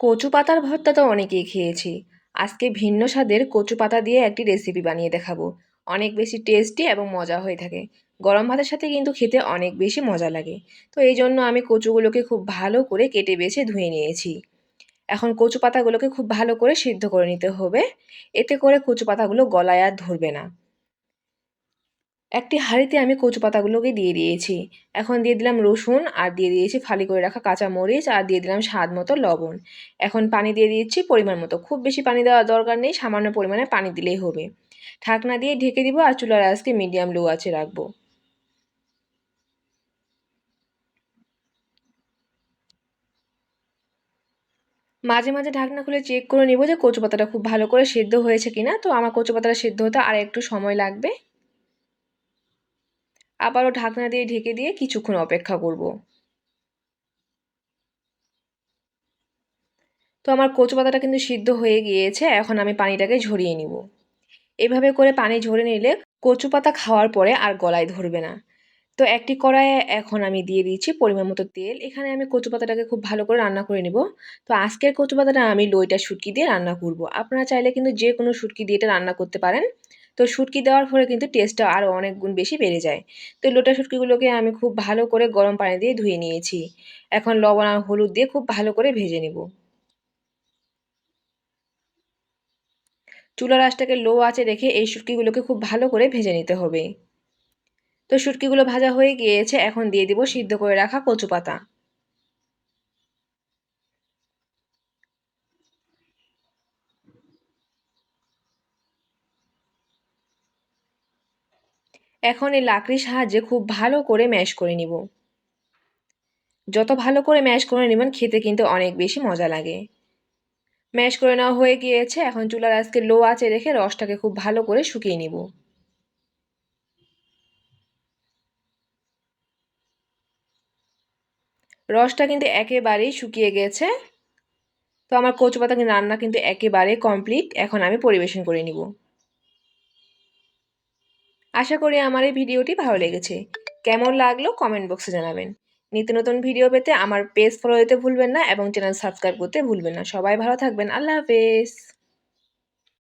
কচু পাতার ভর্তা তো অনেকেই খেয়েছি। আজকে ভিন্ন স্বাদের কচু পাতা দিয়ে একটি রেসিপি বানিয়ে দেখাবো। অনেক বেশি টেস্টি এবং মজা হয়ে থাকে। গরম ভাতের সাথে কিন্তু খেতে অনেক বেশি মজা লাগে। তো এই জন্য আমি কচুগুলোকে খুব ভালো করে কেটে বেছে ধুয়ে নিয়েছি। এখন কচু পাতাগুলোকে খুব ভালো করে সিদ্ধ করে নিতে হবে। এতে করে কচু পাতাগুলো গলায় আর ধরবে না। একটি হাঁড়িতে আমি কচু পাতাগুলোকে দিয়ে দিয়েছি। এখন দিয়ে দিলাম রসুন, আর দিয়ে দিয়েছি ফালি করে রাখা কাঁচা মরিচ, আর দিয়ে দিলাম স্বাদ মতো লবণ। এখন পানি দিয়ে দিচ্ছি পরিমাণ মতো। খুব বেশি পানি দেওয়ার দরকার নেই, সামান্য পরিমাণে পানি দিলেই হবে। ঢাকনা দিয়ে ঢেকে দিব আর চুলার আজকে মিডিয়াম লো আছে রাখব। মাঝে মাঝে ঢাকনা খুলে চেক করে নিব যে কচু পাতাটা খুব ভালো করে সেদ্ধ হয়েছে কিনা। তো আমার কচু পাতাটা সেদ্ধ হতে আর একটু সময় লাগবে। আবারও ঢাকনা দিয়ে ঢেকে দিয়ে কিছুক্ষণ অপেক্ষা করব। তো আমার কচু পাতাটা কিন্তু সিদ্ধ হয়ে গিয়েছে, এখন আমি পানিটাকে ঝরিয়ে নিব। এভাবে করে পানি ঝরে নিলে কচু পাতা খাওয়ার পরে আর গলায় ধরবে না। তো একটি কড়াইয়ে এখন আমি দিয়ে দিচ্ছি পরিমাণ মতো তেল। এখানে আমি কচু পাতাটাকে খুব ভালো করে রান্না করে নিব। তো আজকের কচু পাতাটা আমি লইটা শুটকি দিয়ে রান্না করব। আপনারা চাইলে কিন্তু যে কোনো শুটকি দিয়ে এটা রান্না করতে পারেন। তো শুটকি দেওয়ার ফলে কিন্তু টেস্টটা আরও অনেক গুণ বেশি বেড়ে যায়। তো লোটা শুটকিগুলোকে আমি খুব ভালো করে গরম পানি দিয়ে ধুয়ে নিয়েছি। এখন লবণ আর হলুদ দিয়ে খুব ভালো করে ভেজে নেব। চুলার আঁচটাকে লো আঁচে রেখে এই শুটকিগুলোকে খুব ভালো করে ভেজে নিতে হবে। তো শুটকিগুলো ভাজা হয়ে গিয়েছে, এখন দিয়ে দিব সিদ্ধ করে রাখা কচু পাতা এখন এই লাকড়ির সাহায্যে খুব ভালো করে ম্যাশ করে নিব। যত ভালো করে ম্যাশ করে নেবেন, খেতে কিন্তু অনেক বেশি মজা লাগে। ম্যাশ করে নেওয়া হয়ে গিয়েছে, এখন চুলার আজকে লো আঁচে রেখে রসটাকে খুব ভালো করে শুকিয়ে নিব। রসটা কিন্তু একেবারেই শুকিয়ে গেছে। তো আমার কচু পাতা রান্না কিন্তু একেবারে কমপ্লিট এখন আমি পরিবেশন করে নিব। আশা করি আমার এই ভিডিওটি ভালো লেগেছে। কেমন লাগল কমেন্ট বক্সে জানাবেন। নিত্য নতুন ভিডিও পেতে আমার পেজ ফলো দিতে ভুলবেন না এবং চ্যানেল সাবস্ক্রাইব করতে ভুলবেন না। সবাই ভালো থাকবেন। আল্লাহ হাফেজ।